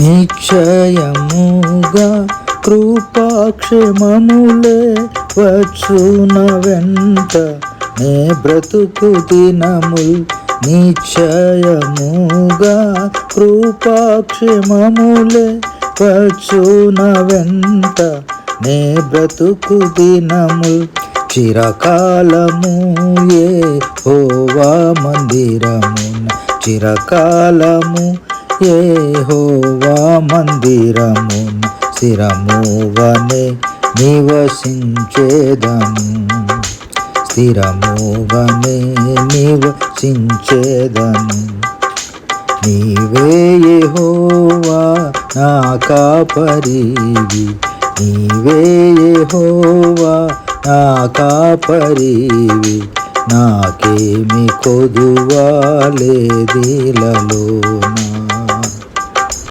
నిశ్చయముగా కృపాక్షేమములే వచ్చున వెంట నే బ్రతుకు దినముల్ నిశ్చయముగా కృపాక్షేమములే వచ్చున వెంట నే బ్రతుకు దినముల్ చిరకాలము ఏ హోవా మందిరమున. చిరకాలము ఏ హోవా మందిరమున స్థిరమువనే నివసించేదము స్థిరమువనే నివసించేదము నీవే యెహోవా నా కాపరివి. నీవే యెహోవా నా కాపరివి. నాకేమి కొదువాలేదిలలోన